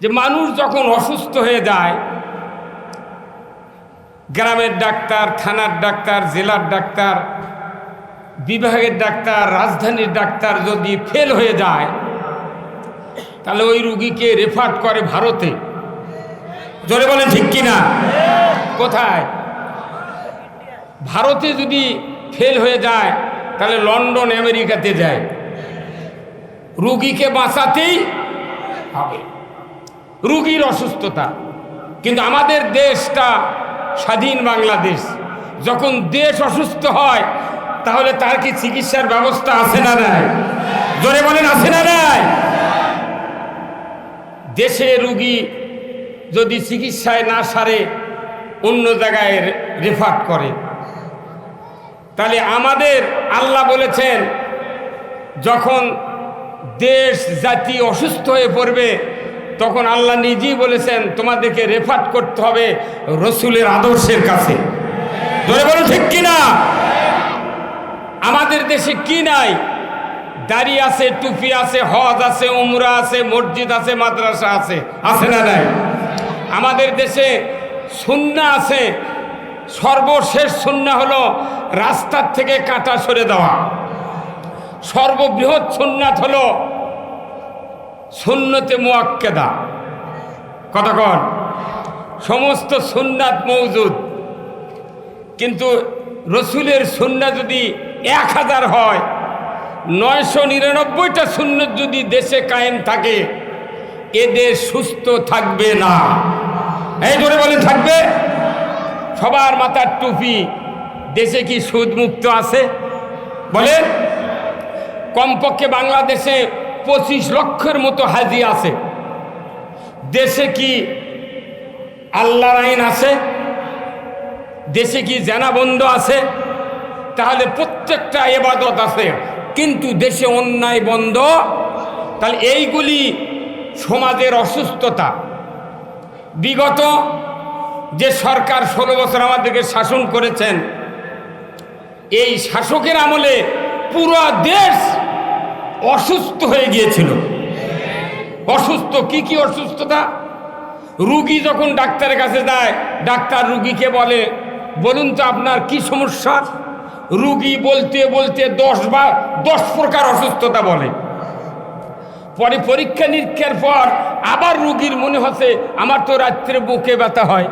যে মানুষ যখন অসুস্থ হয়ে যায়, গ্রামের ডাক্তার, থানার ডাক্তার, জেলার ডাক্তার, বিভাগের ডাক্তার, রাজধানীর ডাক্তার যদি ফেল হয়ে যায়, তাহলে ওই রুগীকে রেফার করে ভারতে। জোরে বলেন ঠিক কিনা? কোথায়? ভারতে যদি ফেল হয়ে যায়, তাহলে লন্ডন, আমেরিকাতে যায়। রুগীকে বাঁচাতেই হবে। রুগীর অসুস্থতা। কিন্তু আমাদের দেশটা স্বাধীন বাংলাদেশ। যখন দেশ অসুস্থ হয়, তাহলে তার কি চিকিৎসার ব্যবস্থা আছে না নাই? জোরে বলেন, আছে না নাই? দেশে রুগী যদি চিকিৎসায় না সারে, অন্য জায়গায় রেফার করে। তাহলে আমাদের আল্লাহ বলেছেন, যখন দেশ জাতি অসুস্থ হয়ে পড়বে তখন আল্লাহ নিজেই বলেছেন, তোমাদেরকে রেফার করতে হবে রসুলের আদর্শের কাছে। ধরে বলো ঠিক কিনা? আমাদের দেশে কি নাই? দাড়ি আছে, টুপি আছে, হজ আছে, উমরা আছে, মসজিদ আছে, মাদ্রাসা আছে আছে না নাই? আমাদের দেশে সুন্না আছে, সর্বশেষ সুন্না হলো রাস্তার থেকে কাটা সরে দেওয়া। সর্ববৃহৎ সুন্নাত হলো সুন্নতে মোয়াক্কেদা কতক্ষণ সমস্ত সুন্নাত মৌজুদ কিন্তু রসুলের সুন্না যদি এক হাজার হয়, নয়শো নিরানব্বইটা সুন্নত যদি দেশে কায়েম থাকে এদের সুস্থ থাকবে না। এই ধরে বলেন, থাকবে? সবার মাথার টুপি দেশে কি সুদ মুক্ত আছে? বলেন। কমপক্ষে বাংলাদেশে পঁচিশ লক্ষের মতো হাজি আছে। দেশে কি আল্লাহর আইন আছে? দেশে কি জেনা বন্ধ আছে? তাহলে প্রত্যেকটা এবাদত আছে। কিন্তু দেশে অন্যায়, বন্ধ। তাহলে এইগুলি সমাজের অসুস্থতা। বিগত যে সরকার ষোলো বছর আমাদেরকে শাসন করেছেন, এই শাসকের আমলে পুরো দেশ অসুস্থ হয়ে গিয়েছিল। অসুস্থ, কি কি অসুস্থতা? রুগী যখন ডাক্তারের কাছে যায়, ডাক্তার রুগীকে বলে, বলুন তো আপনার কি সমস্যা? রুগী বলতে বলতে দশ বার দশ প্রকার অসুস্থতা বলে। পরে পরীক্ষা নিরীক্ষার পর আবার রুগীর মনে হচ্ছে, আমার তো রাত্রে বুকে ব্যথা হয়।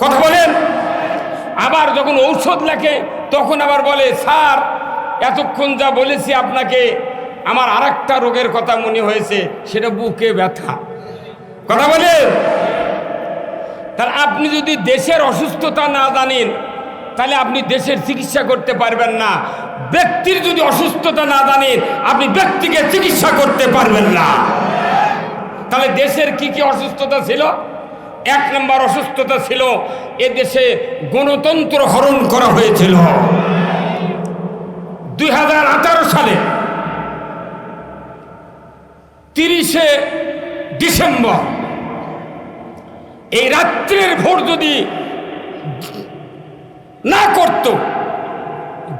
কথা বলেন? আবার যখন ঔষধ লেখে, তখন আবার বলে, স্যার, এতক্ষণ যা বলেছি আপনাকে আমার আর রোগের কথা মনে হয়েছে, সেটা বুকে ব্যথা। কথা বলেন তাহলে আপনি যদি দেশের অসুস্থতা না জানেন, তাহলে আপনি দেশের চিকিৎসা করতে পারবেন না। ব্যক্তির যদি অসুস্থতা না জানেন, আপনি ব্যক্তিকে চিকিৎসা করতে পারবেন না। তাহলে দেশের কি কি অসুস্থতা ছিল? এক নম্বর অসুস্থতা ছিল, এ দেশে গণতন্ত্র হরণ করা হয়েছিল। দুই হাজার আঠারো সালে তিরিশে ডিসেম্বর। এই রাত্রের ভোট যদি না করত,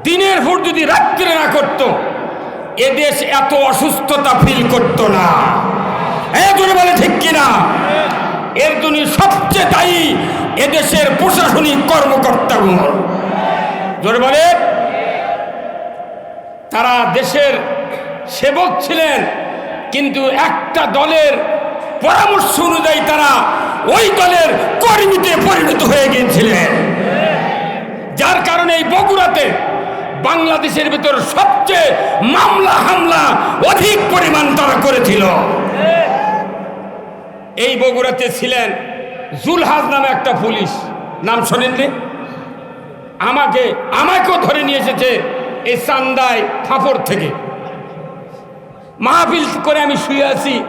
দিনের ভোট যদি রাত্রে না করত এদেশ এত অসুস্থতা ফিল করত না। এজন্য বলে ঠিক কিনা? এর জন্য সবচেয়ে দায়ী এদেশের প্রশাসনিক কর্মকর্তাগণ জোরে বলে, তারা দেশের সেবক ছিলেন। কিন্তু একটা দলের পরামর্শ অনুযায়ী তারা ওই দলের কর্মীতে পরিণত হয়ে গিয়েছিলেন। যার কারণে এই বগুড়াতে বাংলাদেশের ভিতর সবচেয়ে মামলা হামলা অধিক পরিমাণ তারা করেছিল। এই বগুড়াতে ছিলেন জুলহাজ নামে একটা পুলিশ। নাম শোনেননি? আমাকে, আমাকেও ধরে নিয়ে এসেছে এই চান্দায় ফাফর থেকে। মাহফিল করে আমি শুয়ে আছি।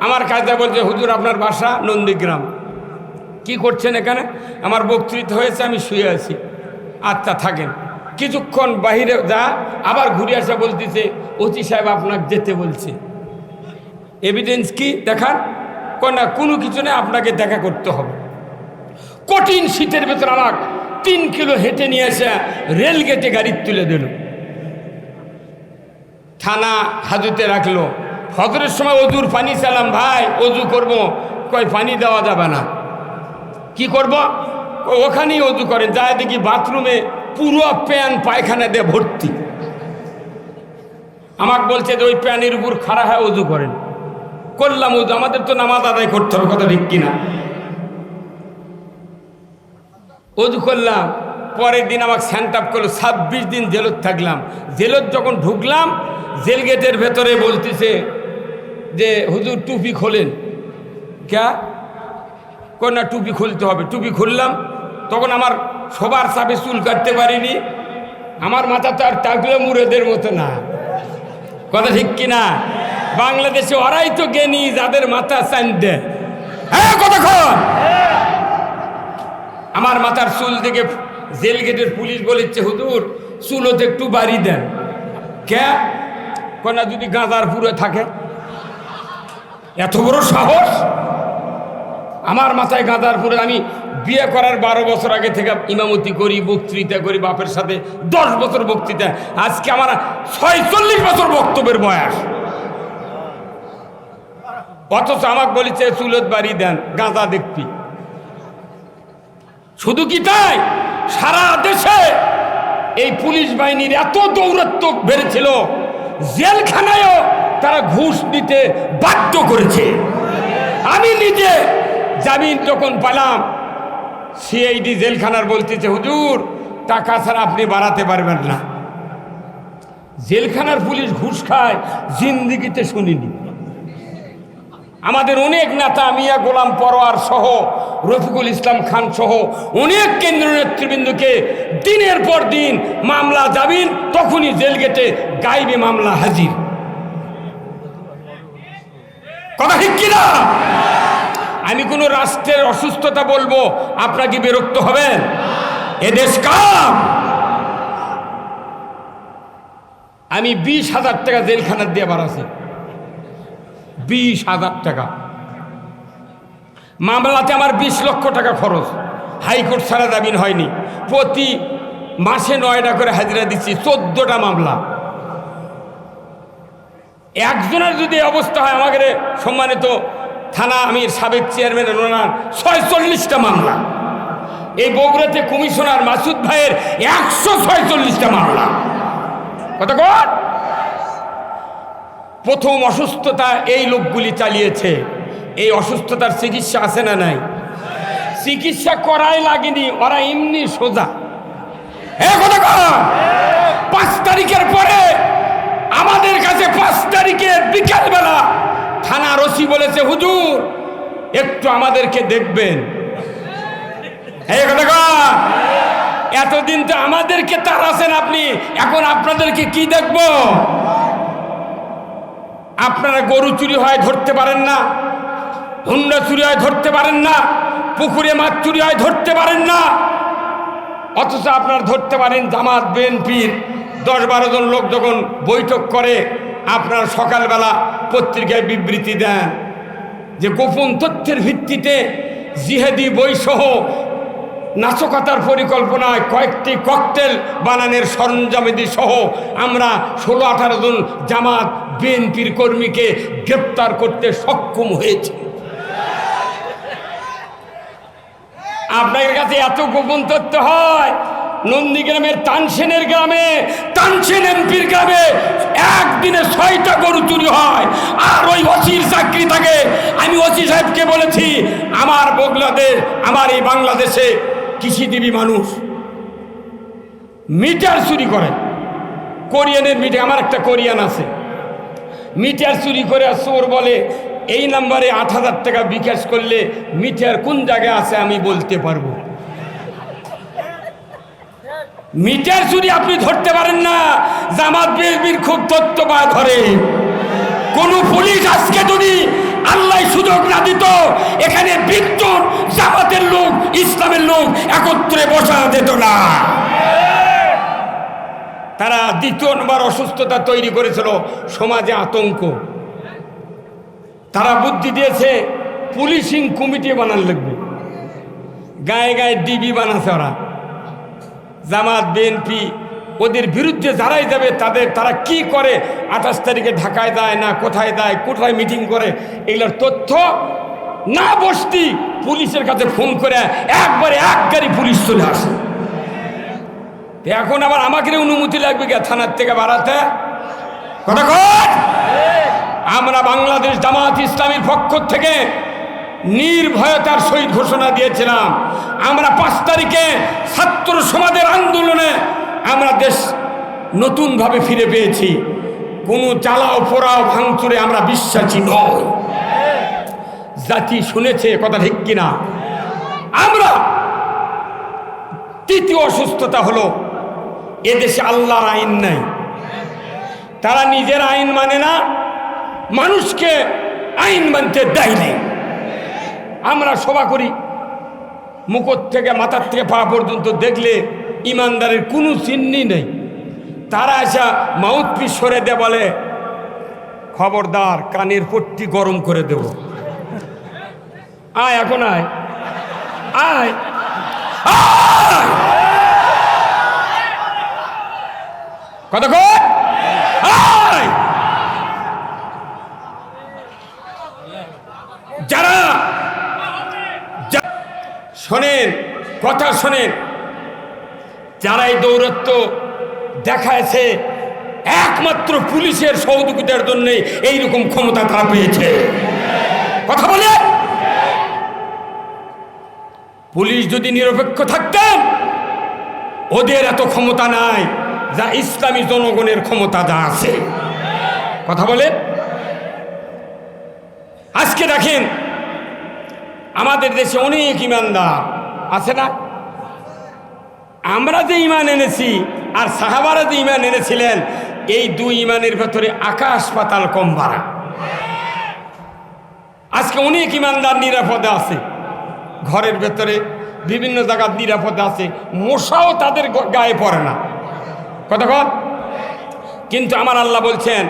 আমার কাজটা বলছে, হুজুর, আপনার বাসা নন্দীগ্রাম। কি করছেন এখানে? আমার বক্তৃতা হয়েছে, আমি শুয়ে আছি। আচ্ছা থাকেন। কিছুক্ষণ বাহিরে যা, আবার ঘুরে আসা বলতেছে অতি সাহেব আপনাকে যেতে বলছে। এভিডেন্স কি? দেখান। না, কোনো কিছু নেই, আপনাকে দেখা করতে হবে। কঠিন শীতের ভেতর আমার তিন কিলো হেঁটে নিয়ে এসে রেল গেটে গাড়ি তুলে দিল। থানা হাজুতে রাখল। ফজরের সময় অজুর পানি চালাম, ভাই, অজু করব। কয়, পানি দেওয়া যাবে না। কি করব? ওখানেই অজু করেন, যায় দেখি বাথরুমে পুরো প্যান পায়খানা দিয়ে ভর্তি। আমাকে বলছে যে, ওই প্যানের উপর খাড়া হয় অজু করেন। করলাম অজু, আমাদের তো নামাজ আদায় করতে হবে, কথা ঠিক কিনা? অজু করলাম, পরের দিন আমাকে স্যান্ট আপ করল, ছাব্বিশ দিন জেলত থাকলাম। জেলত যখন ঢুকলাম জেল গেটের ভেতরে বলতেছে যে, হুজুর, টুপি খোলেন। ক্যা? না, টুপি খুলতে হবে। টুপি খুললাম। তখন আমার সবার চাপে চুল কাটতে পারিনি। আমার মাথা তো আর টাকলে মুরেদের মতো না। কথা ঠিক কিনা বাংলাদেশে ওরাই তো জ্ঞানী, যাদের মাথা চান দেয় কতক্ষণ আমার মাথার চুল থেকে জেল গেটের পুলিশ বলেছে, হুজুর চুলোতে একটু বাড়ি দেন। কে কোনা যদি গাঁদার পুরে থাকে। এত বড় সাহস? আমার মাথায় গাঁদার পুরে আমি বিয়ে করার বারো বছর আগে থেকে ইমামতি করি, বক্তৃতা করি, বাপের সাথে দশ বছর বক্তৃতা। আজকে আমার ছয়চল্লিশ বছর বক্তব্যের বয়স। অথচ আমাকে বলেছে চুলত বাড়ি দেন গাঁদা দেখবি। শুধু কি তাই? সারা দেশে এই পুলিশ বাহিনীর এত দৌরত্ব বেড়েছিল। জেলখানায়ও তারা ঘুষ দিতে বাধ্য করেছে। আমি নিজে জামিন যখন পালাম সিআইডি জেলখানার বলতেছে, হুজুর, টাকা ছাড়া আপনি বাড়াতে পারবেন না। জেলখানার পুলিশ ঘুষ খায়, জিন্দিগিতে শুনিনি। আমাদের অনেক নেতা মিয়া গোলাম পরোয়ার সহ, রফিকুল ইসলাম খান সহ, অনেক কেন্দ্রীয় নেতৃবৃন্দকে দিনের পর দিন মামলা যাবিন তখনই জেল গেটে গাইবে মামলা হাজির। কথা ঠিক কিনা আমি কোনো রাষ্ট্রের অসুস্থতা বলব আপনাকে বিরক্ত হবেন? এদেশ কাম আমি বিশ হাজার টাকা জেলখানার দিয়ে বাড়াছি বিশ হাজার টাকা। মামলাতে আমার বিশ লক্ষ টাকা খরচ। হাইকোর্ট ছাড়া জামিন হয়নি। প্রতি মাসে নয়টা করে হাজিরা দিচ্ছি চোদ্দটা মামলা। একজনের যদি অবস্থা হয় আমাদের সম্মানিত থানা আমির, সাবেক চেয়ারম্যান ওনার ছয়চল্লিশটা মামলা। এই বগুড়াতে কমিশনার মাসুদ ভাইয়ের একশো ছয়চল্লিশটা মামলা। কত কর প্রথম অসুস্থতা এই লোকগুলি চালিয়েছে। এই অসুস্থতার চিকিৎসা আছে না নাই? চিকিৎসা করাই লাগেনি, ওরা এমনি সোজা। পাঁচ তারিখের পরে আমাদের কাছে পাঁচ তারিখের বিকালবেলা থানা রসি বলেছে, হুজুর, একটু আমাদেরকে দেখবেন। এতদিন তো আমাদেরকে তাড়াছেন আপনি, এখন আপনাদেরকে কি দেখব? আপনারা গরু চুরি হয় ধরতে পারেন না, হুন্ডা চুরি হয় ধরতে পারেন না, পুকুরে মাছ চুরি হয় ধরতে পারেন না। অথচ আপনারা ধরতে পারেন জামাত বিএনপির দশ বারো জন লোক যখন বৈঠক করে, আপনারা সকালবেলা পত্রিকায় বিবৃতি দেন যে গোপন তথ্যের ভিত্তিতে জিহাদি বইসহ নাশকতার পরিকল্পনায় কয়েকটি ককটেল বানানোর সরঞ্জামেদি সহ আমরা ষোলো আঠারো জন জামাত বিএনপির কর্মীকে গ্রেপ্তার করতে সক্ষম হয়েছে। আপনাদের কাছে এত গোপন তথ্য হয়, নন্দীগ্রামের তানসেনের গ্রামে, তানসেন এমপির গ্রামে একদিনে ছয়টা গরু চুরি হয়, আর ওই ওসির চাকরি থাকে। আমি ওসি সাহেবকে বলেছি, আমার বগলাদেশ আমার এই বাংলাদেশে কৃষিজীবী মানুষ, মিটার চুরি করে। কোরিয়ানের মিটার, আমার একটা কোরিয়ান আছে। মিটার চুরি করে চোর বলে, এই নাম্বারে আট হাজার টাকা বিকাশ করলে মিটার কোন জায়গায় আছে আমি বলতে পারব। মিটার চুরি আপনি ধরতে পারেন না, জামাত বিএনপির খুব তথ্য পা ধরে। কোন পুলিশ আজকে যদি আল্লাহ সুযোগ না দিত, এখানে বিদ্যুৎ জামাতের লোক, ইসলামের লোক একত্রে বসা যেত না। তারা দ্বিতীয় নম্বর অসুস্থতা তৈরি করেছিল, সমাজে আতঙ্ক। তারা বুদ্ধি দিয়েছে, পুলিশিং কমিটি বানান লাগবে। গায়ে গায়ে ডিবি বানাছে ওরা। জামাত, বিএনপি, ওদের বিরুদ্ধে যারাই যাবে, তাদের তারা কি করে, আঠাশ তারিখে ঢাকায় দেয় না, কোথায় দেয় কোথায় মিটিং করে, এগুলোর তথ্য না বসতি পুলিশের কাছে ফোন করে একবারে এক গাড়ি পুলিশ চলে আসে। এখন আবার আমাকে অনুমতি লাগবে কে থানার থেকে বাড়াতে? আমরা বাংলাদেশ জামাত ইসলামীর পক্ষ থেকে নির্ভয়তার সহিত ঘোষণা দিয়েছিলাম। আমরা পাঁচ তারিখে ছাত্র সমাজের আন্দোলনে আমরা দেশ নতুনভাবে ফিরে পেয়েছি। কোনো চালাও পোড়াও ভাঙচুরে আমরা বিশ্বাসী নই। জাতি শুনেছে কথা ঠিক কিনা? আমরা তৃতীয় অসুস্থতা হলো এদেশে আল্লাহর আইন নাই। তারা নিজের আইন মানে না, মানুষকে আইন মানতে দেয়নি আমরা সভা করি, মুখর থেকে মাথার থেকে পা পর্যন্ত দেখলে ইমানদারের কোনো চিহ্নি নেই। তারা আসা মাউথ পিস সরে দে বলে, খবরদার, কানের পট্টি গরম করে দেব। আয়, এখন আয়। আয়। আয়! কতক্ষণ যারা শোনেন, কথা শোনেন। যারা এই দৌরত্ব দেখায়ছে একমাত্র পুলিশের সহযোগিতার জন্য এইরকম ক্ষমতা তারা পেয়েছে। কথা বলে? পুলিশ যদি নিরপেক্ষ থাকতেন, ওদের এত ক্ষমতা নাই। যা ইসলামী জনগণের ক্ষমতা যা আছে। কথা বলে? আজকে দেখেন, আমাদের দেশে অনেক ইমানদার, আছে না? আমরা যে ইমান এনেছি, আর সাহাবারা যে ইমান এনেছিলেন, এই দুই ইমানের ভেতরে আকাশ পাতাল কম বাড়া। আজকে অনেক ইমানদার নিরাপদে আছে। ঘরের ভেতরে বিভিন্ন জায়গার নিরাপদে আছে। মশাও তাদের গায়ে পড়ে না। কতক্ষণ কিন্তু আমার আল্লাহ বলছেন,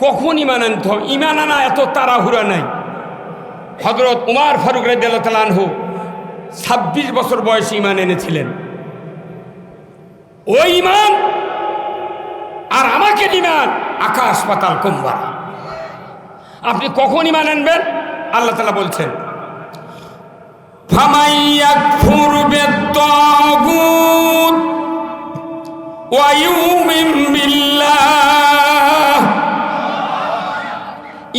কখন ইমান আনতে হবে? ইমান আনা এত তাড়াহুড়া নাই। হজরত উমার ফারুক রাহু ছাব্বিশ বছর বয়সে ইমান এনেছিলেন। ওই ইমান আর আমাকে ইমান আকাশ পাতাল কুম্বার আপনি কখন ইমান আনবেন? আল্লাহ তালা বলছেন ওয়া ইউমিন বিল্লাহ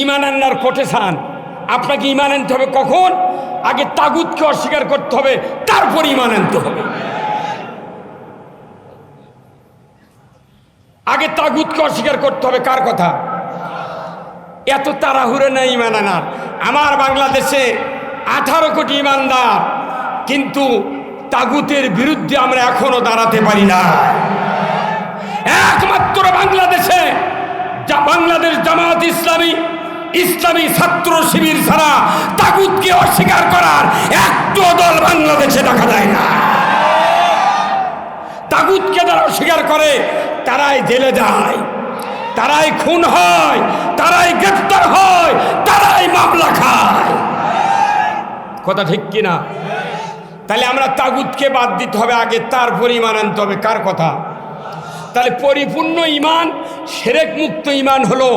ইমান আন্নার কোটেশান আপনাকে ইমান আনতে হবে কখন? আগে তাগুতকে অস্বীকার করতে হবে, তারপর ইমান আনতে হবে। আগে তাগুতকে অস্বীকার করতে হবে, কার কথা? এত তাড়াহুড়ো নেই ইমান আনার। আমার বাংলাদেশে আঠারো কোটি ইমানদার, কিন্তু তাগুতের বিরুদ্ধে আমরা এখনও দাঁড়াতে পারি না। একমাত্র বাংলাদেশে যা বাংলাদেশ জামাত ইসলামী ইসলামী ছাত্র শিবির ছাড়া তাগুতকে অস্বীকার করার একটু দল বাংলাদেশে দেখা যায় না। তাগুতকে যারা অস্বীকার করে, তারাই জেলে যায়, তারাই খুন হয়, তারাই গ্রেপ্তার হয়, তারাই মামলা খায়। কথা ঠিক কিনা? তাহলে আমরা তাগুতকে বাদ দিতে হবে, আগে তার পরিমাণ আনতে হবে, কার কথা? তাহলে পরিপূর্ণ ইমান সেরেক মুক্ত ইমান হলো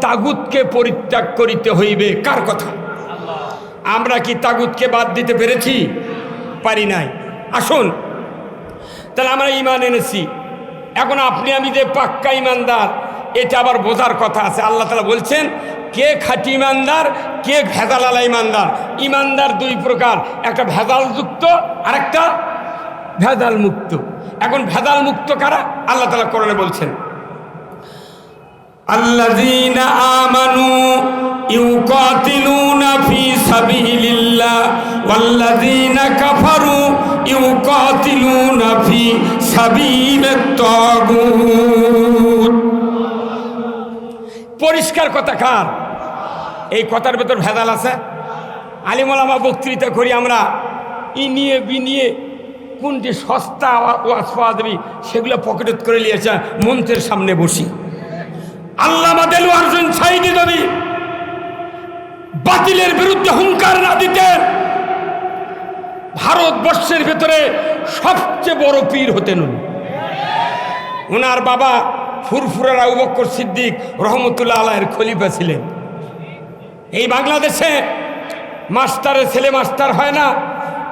তাগুতকে পরিত্যাগ করিতে হইবে। কার কথা? আমরা কি তাগুতকে বাদ দিতে পেরেছি? পারি নাই। আসুন, তাহলে আমরা ইমান এনেছি। এখন আপনি, আমি যে পাক্কা ইমানদার, এটা আবার বোঝার কথা আছে। আল্লাহ তালা বলছেন, কে খাঁটি ইমানদার, কে ভেজালালা ইমানদার? ইমানদার দুই প্রকার, একটা ভেজালযুক্ত আর একটা ভেজাল মুক্ত এখন ভেজাল মুক্ত কারা আল্লাহ তালা করণে বলছেন الذين آمنوا يقاتلون في سبيل الله والذين كفروا يقاتلون في سبيل الطاغوت পরিষ্কার কথা কার এই কথার ভেতর ভেজাল আছে আলিমলামা বক্তৃতা করি আমরা ই নিয়ে বি নিয়ে কোনটি সস্তা ওয়াজ পাওয়া যাবে, সেগুলো পকেটত করে নিয়েছে মন্ত্রের সামনে বসি। আল্লামা দেলু আর্জুন বাতিলের বিরুদ্ধে হুঙ্কার না দিতেন ভারতবর্ষের ভেতরে সবচেয়ে বড় পীর হতেন উনি। ওনার বাবা ফুরফুরার আবু বক্কর সিদ্দিক রহমতুল্লাহ আলাহের খলিফা ছিলেন। এই বাংলাদেশে মাস্টারের ছেলে মাস্টার হয় না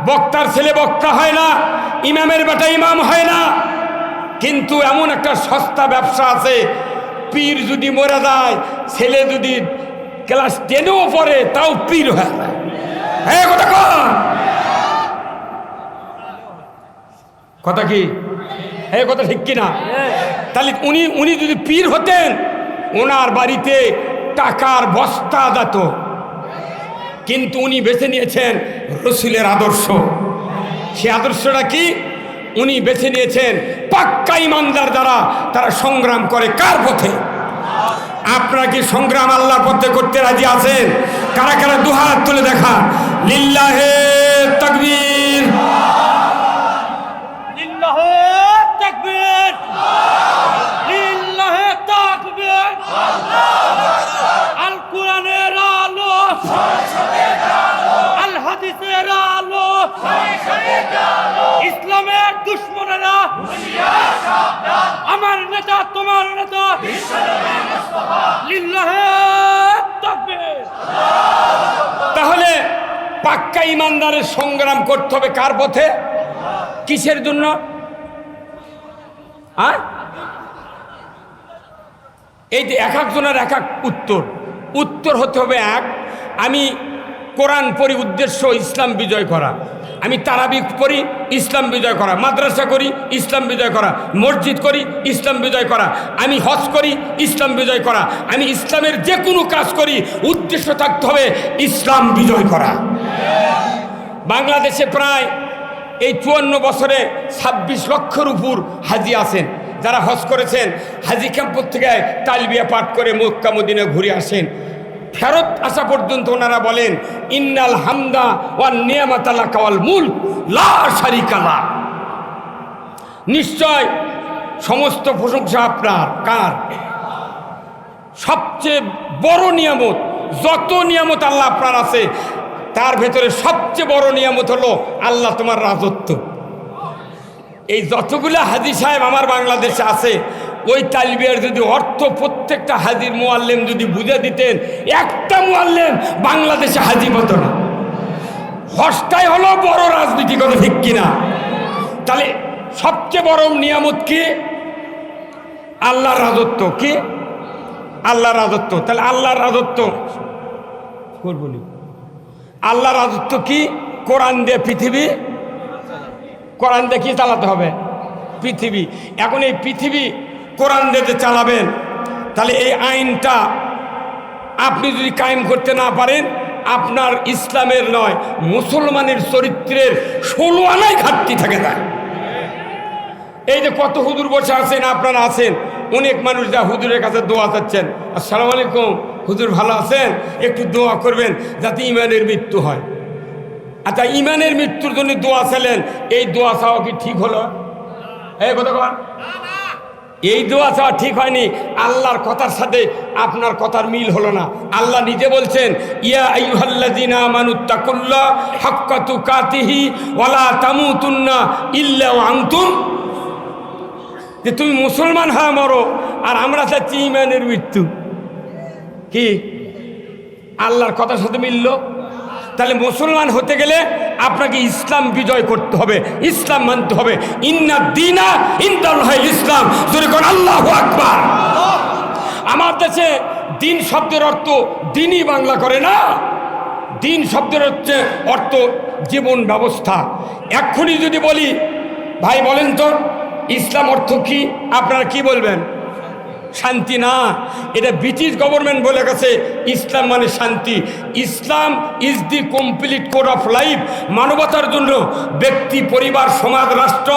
বক্তার ছেলে বক্তা হয় না, ইমামের বেটা ইমাম হয় না। কিন্তু এমন একটা সস্তা ব্যবসা আছে, পীর যদি মরে যায়, ছেলে যদি ক্লাস টেনেও পড়ে, তাও পীর হয়ে যায়। হ্যাঁ কথা। কথা কি? হ্যাঁ কথা ঠিক কিনা? তাহলে উনি উনি যদি পীর হতেন, ওনার বাড়িতে টাকার বস্তা যেত কিন্তু উনি বেছে নিয়েছেন রসুলের আদর্শ। সে আদর্শটা কি? উনি বেছে নিয়েছেন পাক্কা ইমানদার যারা, তারা সংগ্রাম করে কার পথে? আপনারা কি সংগ্রাম আল্লাহর পথে করতে রাজি আছেন? কারা কারা দুহাত তুলে দেখা? লিল্লাহে তকবীর। আল। হাদিসের আলো। ইসলামের দুশ্মনেরা। আমার নেতা, তোমার নেতা। তাহলে পাক্কা ইমানদারের সংগ্রাম করতে হবে কার পথে? কিসের জন্য? আর এই যে এক একজনের এক এক উত্তর। উত্তর হতে হবে এক, আমি কোরআন পড়ি উদ্দেশ্য ইসলাম বিজয় করা। আমি তারাবি পড়ি, ইসলাম বিজয় করা। মাদ্রাসা করি, ইসলাম বিজয় করা। মসজিদ করি, ইসলাম বিজয় করা। আমি হজ করি, ইসলাম বিজয় করা। আমি ইসলামের যে কোনো কাজ করি, উদ্দেশ্য থাকতে হবে ইসলাম বিজয় করা। বাংলাদেশে প্রায় এই চুয়ান্ন বছরে ছাব্বিশ লক্ষর উপর হাজি আছেন। যারা হজ করেছেন, হাজি ক্যাম্পর থেকে তালবিয়া পাঠ করে মক্কা ঘুরে আসেন। ফেরত আসা পর্যন্ত ওনারা বলেন, ইন্নাল হামদা ওয়ান নিয়ামাতাল্লা কাওয়াল মূল লা শারিকালা নিশ্চয় সমস্ত প্রশংসা আপনার, কার? সবচেয়ে বড় নিয়ামত, যত নিয়ামত আল্লাহ আপনার আছে, তার ভেতরে সবচেয়ে বড় নিয়ামত হলো আল্লাহ তোমার রাজত্ব। এই যতগুলো হাজি সাহেব আমার বাংলাদেশে আছে ওই তালবিয়ার যদি অর্থ প্রত্যেকটা হাজির মোয়াল্লেম যদি বুঝে দিতেন, একটা মোয়াল্লেম বাংলাদেশে হাজির হতো না। হসটাই হলো বড় রাজনীতি কথা ঠিক কিনা। তাহলে সবচেয়ে বড় নিয়ামত কি? আল্লাহর রাজত্ব কি? আল্লাহর রাজত্ব। তাহলে আল্লাহর রাজত্ব আল্লাহর রাজত্ব কি? কোরআন দিয়ে পৃথিবী, কোরআন দিয়ে কি চালাতে হবে? পৃথিবী। এখন এই পৃথিবী কোরআন দিয়ে চালাবেন, তাহলে এই আইনটা আপনি যদি কায়েম করতে না পারেন, আপনার ইসলামের নয়, মুসলমানের চরিত্রের ষোলো আনায় ঘাটতি থাকে যায়। এই যে কত হুদুর বসে আছেন, আপনারা আছেন, অনেক মানুষ যা হুজুরের কাছে দোয়া চাচ্ছেন। আসসালামু আলাইকুম, হুজুর ভালো আছেন? একটু দোয়া করবেন যাতে ইমানের মৃত্যু হয়। আচ্ছা ইমানের মৃত্যুর জন্য দোয়া চাইলেন, এই দোয়া চাওয়া কি ঠিক হলো? এই কথা এই দোয়া চাওয়া ঠিক হয়নি। আল্লাহর কথার সাথে আপনার কথার মিল হলো না। আল্লাহ নিজে বলছেন, ইয়া তামুতুন্না ইল্লা যে তুমি মুসলমান, হয়ে মরো, আর আমরা চাচ্ছি ইমানের মৃত্যু। কি? আল্লাহর কথার সাথে মিলল? তাহলে মুসলমান হতে গেলে আপনাকে ইসলাম বিজয় করতে হবে, ইসলাম মানতে হবে। ইন্না দিনা ইন্দাল ইসলাম। যদি কোন আল্লাহ আকবার। আমার দেশে দিন শব্দের অর্থ দিনই বাংলা করে না। দিন শব্দের হচ্ছে অর্থ জীবন ব্যবস্থা। এক্ষুনি যদি বলি, ভাই বলেন তো, ইসলাম অর্থ কি? আপনারা কি বলবেন? শান্তি না। এটা ব্রিটিশ গভর্নমেন্ট বলে গেছে, ইসলাম মানে শান্তি। Islam is the complete code of life মানবতার জন্য ব্যক্তি, পরিবার, সমাজ, রাষ্ট্র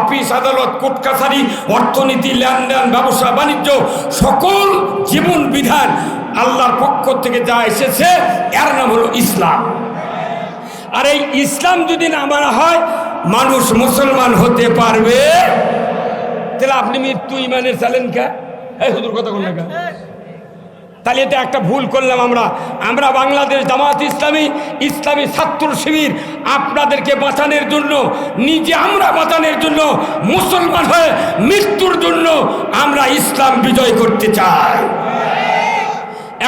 অফিস আদালত কোর্ট কাছারি, অর্থনীতি, লেনদেন, ব্যবসা, বাণিজ্য, সকল জীবন বিধান আল্লাহর পক্ষ থেকে যা এসেছে, এর নাম হলো ইসলাম। আর এই ইসলাম যদি না মানা হয়, মানুষ মুসলমান হতে পারবে। তাহলে আপনি মৃত্যু ইমানের চালেন কে? কথা তাহলে এটা একটা ভুল করলাম আমরা। আমরা বাংলাদেশ জামাত ইসলামী ইসলামী ছাত্র শিবির আপনাদেরকে বাঁচানোর জন্য, নিজে আমরা বাঁচানোর জন্য, মুসলমান হয়ে মৃত্যুর জন্য আমরা ইসলাম বিজয় করতে চাই।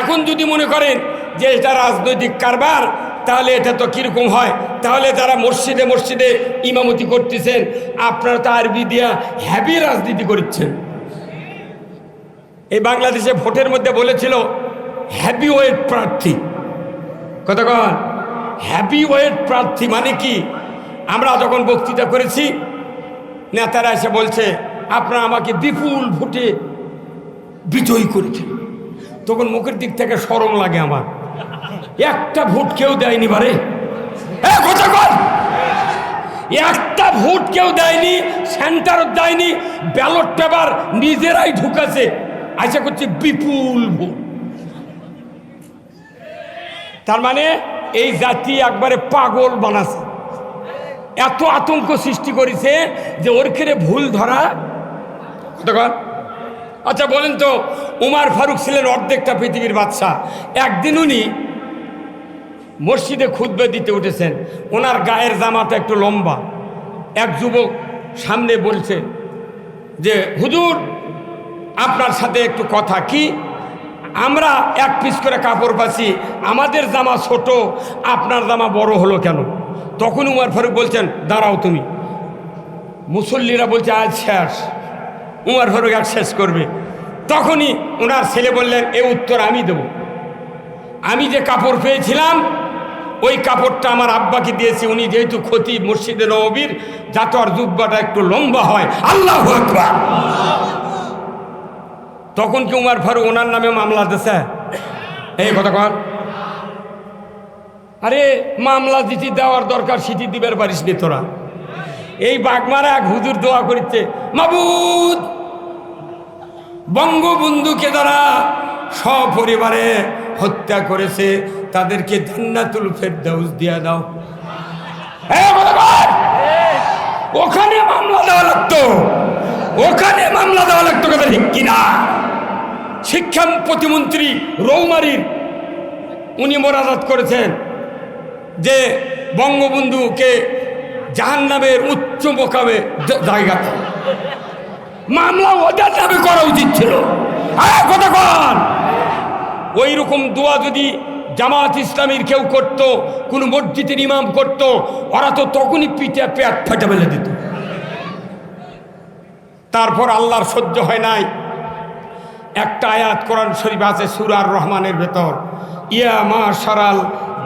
এখন যদি মনে করেন যে এটা রাজনৈতিক কারবার, তাহলে এটা তো কীরকম হয়? তাহলে যারা মসজিদে মসজিদে ইমামতি করতেছেন, আপনারা তো আরবি দিয়া হ্যাভি রাজনীতি করছেন। এই বাংলাদেশে ভোটের মধ্যে বলেছিল হ্যাপি ওয়েট প্রার্থী। কতক্ষণ হ্যাপি ওয়েট প্রার্থী মানে কি? আমরা যখন বক্তৃতা করেছি, নেতারা এসে বলছে, আপনারা আমাকে বিপুল ভোটে বিজয়ী করেছেন। তখন মুখের দিক থেকে সরম লাগে আমার। একটা ভোট কেউ দেয়নি বারে! একটা ভোট কেউ দেয়নি সেন্টার দেয়নি ব্যালট পেপার নিজেরাই ঢুকাছে। আশা করছে বিপুল ভোট। তার মানে এই জাতি একবারে পাগল বানাছে। এত আতঙ্ক সৃষ্টি করেছে যে ওর খেরে ভুল ধরা। আচ্ছা বলেন তো, উমার ফারুক ছিলেন অর্ধেকটা পৃথিবীর বাদশা একদিন উনি মসজিদে খুদ্বে দিতে উঠেছেন। ওনার গায়ের জামাটা একটু লম্বা। এক যুবক সামনে বলছে যে, হুজুর আপনার সাথে একটু কথা কি? আমরা এক পিস করে কাপড় পাচ্ছি আমাদের জামা ছোট, আপনার জামা বড় হলো কেন? তখন উমার ফারুক বলছেন, দাঁড়াও তুমি। মুসল্লিরা বলছে, আজ শেষ। উমার ফারুক এক শেষ করবে। তখনই ওনার ছেলে বললেন, এ উত্তর আমি দেব। আমি যে কাপড় পেয়েছিলাম, ওই কাপড়টা আমার আব্বাকে দিয়েছি। উনি যেহেতু ক্ষতি মসজিদে নবীর যাতে আর জুব্বাটা একটু লম্বা হয়। আল্লাহ আকবার। তখন কি উমার ফারুক ওনার নামে মামলা দিছে? এই কথা কর আরে, মামলা যেটি দেওয়ার দরকার সেটি দিবার পারিস নি তোরা। এই বাগমারা এক হুজুর দোয়া করিচ্ছে, মাবুদ, বঙ্গবন্ধুকে যারা সপরিবারে হত্যা করেছে, তাদেরকে জান্নাতুল ফেরদাউস দিয়া দাও। ওখানে মামলা দেওয়া লাগতো। ওখানে মামলা দেওয়া লাগতো কথা ঠিক কিনা? শিক্ষা প্রতিমন্ত্রী রৌমারির, উনি মোরাজাত করেছেন যে বঙ্গবন্ধুকে জাহান্নামের উচ্চ মোকামে জায়গা মামলা ওদের নামে করা উচিত ছিল। কতক্ষণ ওই রকম দোয়া যদি জামাত ইসলামীর কেউ করত, কোনো মসজিদের ইমাম করত, ওরা তো তখনই পিঠে পেট ফেটে ফেলে দিত। তারপর আল্লাহর সহ্য হয় নাই। একটা আয়াত কোরআন শরীফ আছে সুরার রহমানের ভেতর। ইয়া মা সারাল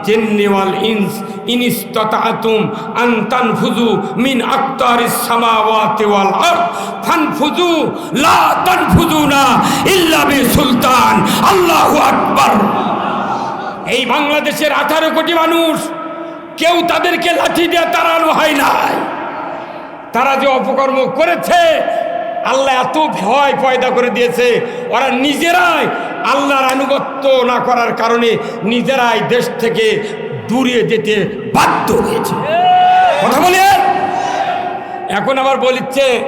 জেন্নেওয়াল ইনস ইনিস্ততাতুম আন্তান ফুজু মিন আক্তারিস সামাওয়াতি ওয়াল আরদ। ফানফুজু লা তানফুজুনা ইল্লা সুলতান আল্লাহু আকবার। এই বাংলাদেশের আঠারো কোটি মানুষ, কেউ তাদেরকে লাঠি দিয়ে তাড়ানো হয় নাই। তারা যে অপকর্ম করেছে আল্লাহ এত ভয় পয়দা করে দিয়েছে। ওরা নিজেরাই আল্লাহর আনুগত্য না করার কারণে নিজেরাই দেশ থেকে দূরে যেতে বাধ্য হয়েছে। কথা বলে এখন আবার বলিচ্ছে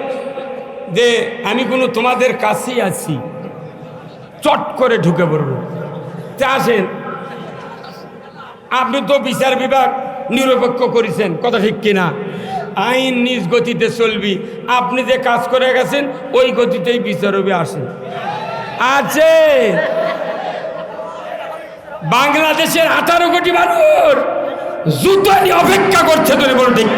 যে, আমি কোনো তোমাদের কাছেই আছি। চট করে ঢুকে পড়ব। তা আসেন। আপনি তো বিচার বিভাগ নিরপেক্ষ করেছেন, কথা ঠিক কিনা? আইন নিজ গতিতে চলবি। আপনি যে কাজ করে গেছেন, ওই গতিতেই বিচারবে আসেন। আছে। বাংলাদেশের আঠারো কোটি মানুষ জুতো অপেক্ষা করছে তোর বলো ঠিক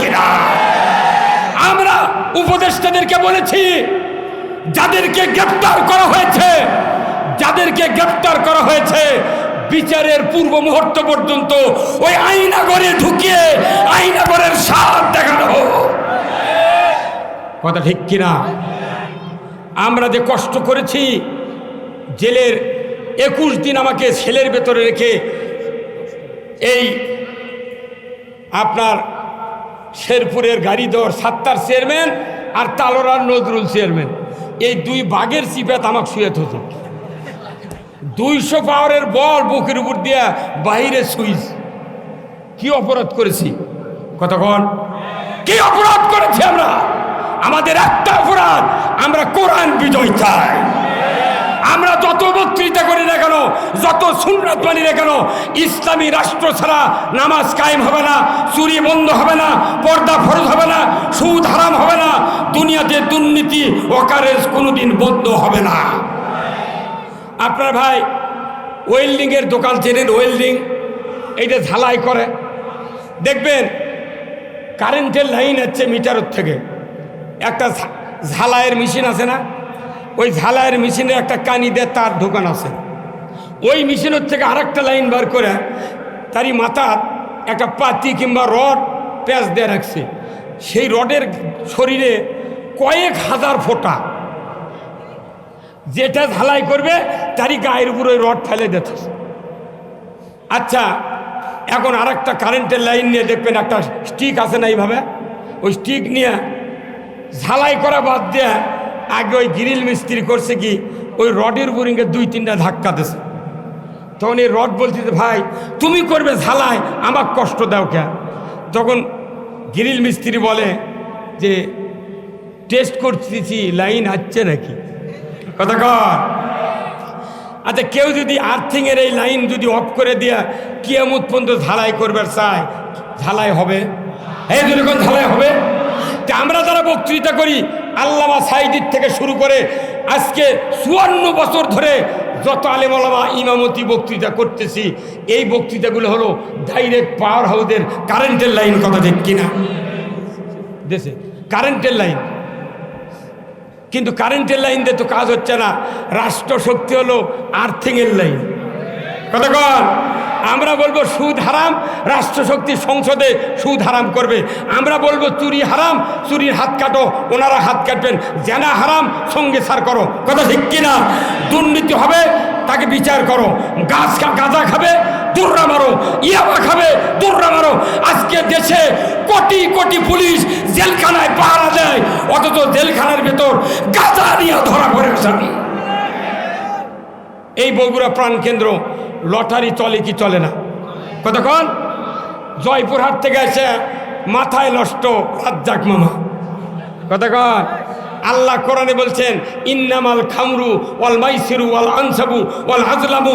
আমরা উপদেষ্টাদেরকে বলেছি, যাদেরকে গ্রেপ্তার করা হয়েছে, যাদেরকে গ্রেপ্তার করা হয়েছে বিচারের পূর্ব মুহূর্ত পর্যন্ত ওই আইনাগরে ঢুকিয়ে আইনাগরের স্বাদ দেখানো। কথা ঠিক কিনা? আমরা যে কষ্ট করেছি, জেলের একুশ দিন আমাকে ছেলের ভেতরে রেখে এই আপনার শেরপুরের গাড়ি দর সাত্তার চেয়ারম্যান আর তালোরার নজরুল চেয়ারম্যান। এই দুই বাঘের চিপাত আমাকে শুয়ে হতো দুইশো পাওয়ারের বল বুকের উপর দিয়া বাহিরে সুইচ। কি অপরাধ করেছি? কতক্ষণ কি অপরাধ করেছি আমরা? আমাদের একটা অপরাধ, আমরা কোরআন বিজয় চাই। আমরা যত বক্তৃতা করি না কেন, যত সুন্নত মানি না কেন, ইসলামী রাষ্ট্র ছাড়া নামাজ কায়েম হবে না, চুরি বন্ধ হবে না, পর্দা ফরজ হবে না, সুদ হারাম হবে না, দুনিয়াতে দুর্নীতি ওকারেজ কোনোদিন বন্ধ হবে না। আপনার ভাই ওয়েল্ডিংয়ের দোকান চেনেন, ওয়েল্ডিং। এইটা ঝালাই করে। দেখবেন, কারেন্টের লাইন আছে মিটারের থেকে। একটা ঝালাইয়ের মেশিন আছে না? ওই ঝালাইয়ের মেশিনে একটা কানি দিয়ে তার দোকান আছে। ওই মেশিনের থেকে আরেকটা লাইন বার করে তারই মাথার একটা পাতি কিংবা রড প্যাঁচ দিয়ে রাখছে। সেই রডের শরীরে কয়েক হাজার ফোঁটা যেটা ঝালাই করবে, তারই গায়ের উপর ওই রড ফেলে দিত আচ্ছা এখন আর একটা কারেন্টের লাইন নিয়ে দেখবেন, একটা স্টিক আছে না এইভাবে? ওই স্টিক নিয়ে ঝালাই করা বাদ দিয়ে আগে ওই গ্রিল মিস্ত্রি করছে কি, ওই রডের উপরিঙ্গে দুই তিনটা ধাক্কা দিছে। তখন এই রড বলছে ভাই, তুমি করবে ঝালাই আমার কষ্ট দাও কে? তখন গ্রিল মিস্ত্রি বলে যে, টেস্ট করতেছি, লাইন আসছে নাকি? কথা কর আচ্ছা কেউ যদি আর্থিংয়ের এই লাইন যদি অফ করে দিয়া কিয়ামত পর্যন্ত ঝালাই করবার চায়, ঝালাই হবে? এই দুরকম ঝালাই হবে? তা আমরা যারা বক্তৃতা করি, আল্লামা সাইদির থেকে শুরু করে আজকে চুয়ান্ন বছর ধরে যত আলেমলামা ইমামতি বক্তৃতা করতেছি, এই বক্তৃতাগুলো হলো ডাইরেক্ট পাওয়ার হাউসের কারেন্টের লাইন কথা দেখ কিনা? দেশে কারেন্টের লাইন কিন্তু কারেন্টের লাইন দিয়ে তো কাজ হচ্ছে না। রাষ্ট্র শক্তি হলো আর্থিংয়ের লাইন। কথা আমরা বলব সুদ হারাম, রাষ্ট্রশক্তি সংসদে সুদ হারাম করবে। আমরা বলব চুরি হারাম, চুরির হাত কাটো, ওনারা হাত কাটবেন। জেনা হারাম, সঙ্গে সার করো। কথা ঠিক কিনা? দুর্নীতি হবে, তাকে বিচার করো। গাছ গাঁজা খাবে দুর্রা মারো, ইয়াবা খাবে, দুর্রা মারো। আজকে দেশে কোটি কোটি পুলিশ জেলখানায় পাহারা দেয়, অথচ জেলখানার ভেতর গাঁজা নিয়ে ধরা পড়ে আসামি এই বগুড়া প্রাণকেন্দ্র লটারি চলে কি চলে না? কতক্ষণ জয়পুরহাট থেকে এসে মাথায় নষ্ট রাজ্জাক মামা। কতক্ষণ আল্লাহ কোরআনে বলছেন, ইন্নামাল খামরু ওয়াল মাইসিরু ওয়াল আনসাবু ওয়াল আজলামু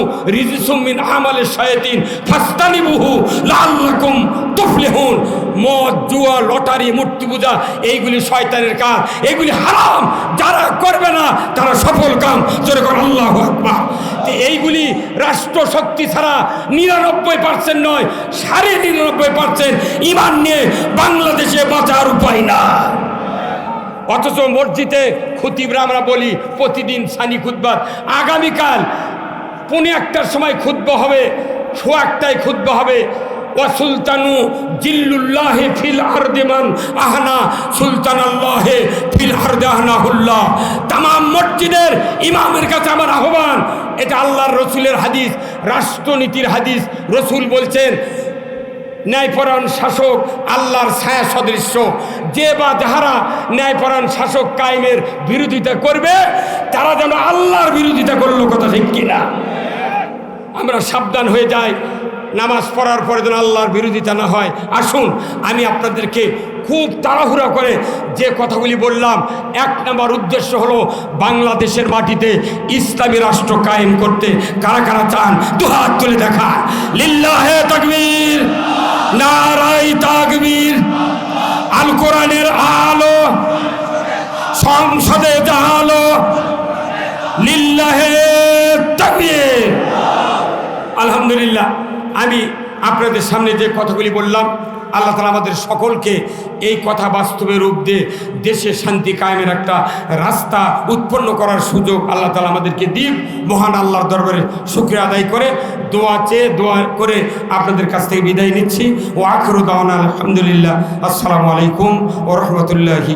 মিন আমালে শায়াতিন ফাস্তানিবুহু লাআল্লাকুম তুফলিহুন। মদ, জুয়া, লটারি, মূর্তি পূজা, এইগুলি শয়তানের কাজ। এইগুলি হারাম। যারা করবে না, তারা সফল কাম। জোরে কর আল্লাহ আকবার। এইগুলি রাষ্ট্র শক্তি ছাড়া নিরানব্বই পার্সেন্ট নয়, সাড়ে নিরানব্বই পার্সেন্ট ইমান নিয়ে বাংলাদেশে বাঁচার উপায় না অথচ মসজিদে খুতিবরা আমরা বলি, প্রতিদিন সানি খুদ্বাত আগামীকাল পৌনে একটার সময় খুদ্ব হবে শো একটায় খুদ্ব হবে। সুলতানু জিল্লুল্লাহে ফিল আরদেমান আহনা সুলতান আল্লাহে ফিল আরদে আহনাহুল্লাহ। তাম মসজিদের ইমামের কাছে আমার আহ্বান, এটা আল্লাহর রসুলের হাদিস, রাষ্ট্রনীতির হাদিস। রসুল বলছেন ন্যায়পরায়ণ শাসক, আল্লাহর ছায়া সদৃশ্য যে বা যাহারা ন্যায়পরায়ণ শাসক কায়েমের বিরোধিতা করবে, তারা যেন আল্লাহর বিরোধিতা করল কথা ঠিক কিনা। আমরা সাবধান হয়ে যাই, নামাজ পড়ার পরে যেন আল্লাহর বিরোধিতা না হয়। আসুন, আমি আপনাদেরকে খুব তাড়াহুড়া করে যে কথাগুলি বললাম, এক নম্বর উদ্দেশ্য হলো বাংলাদেশের মাটিতে ইসলামী রাষ্ট্র কায়েম করতে কারা কারা চান, দুহাত তুলে দেখা লিল্লাহে তাকবীর। নারাই তাকবীর আল কোরআনের আলো সংসদে জাহালো লিল্লাহে তাকবীর। আলহামদুলিল্লাহ আমি আপনাদের সামনে যে কথাগুলি বললাম, আল্লাহ তালা আমাদের সকলকে এই কথা বাস্তবে রূপ দিয়ে দেশে শান্তি কায়েমের একটা রাস্তা উৎপন্ন করার সুযোগ আল্লাহ তালা আমাদেরকে দিন। মহান আল্লাহর দরবারে শুক্রিয়া আদায় করে দোয়া চেয়ে দোয়া করে আপনাদের কাছ থেকে বিদায় নিচ্ছি। ও আখরু দাওয়ান আলহামদুলিল্লাহ। আসসালামু আলাইকুম ও রহমতুল্লাহি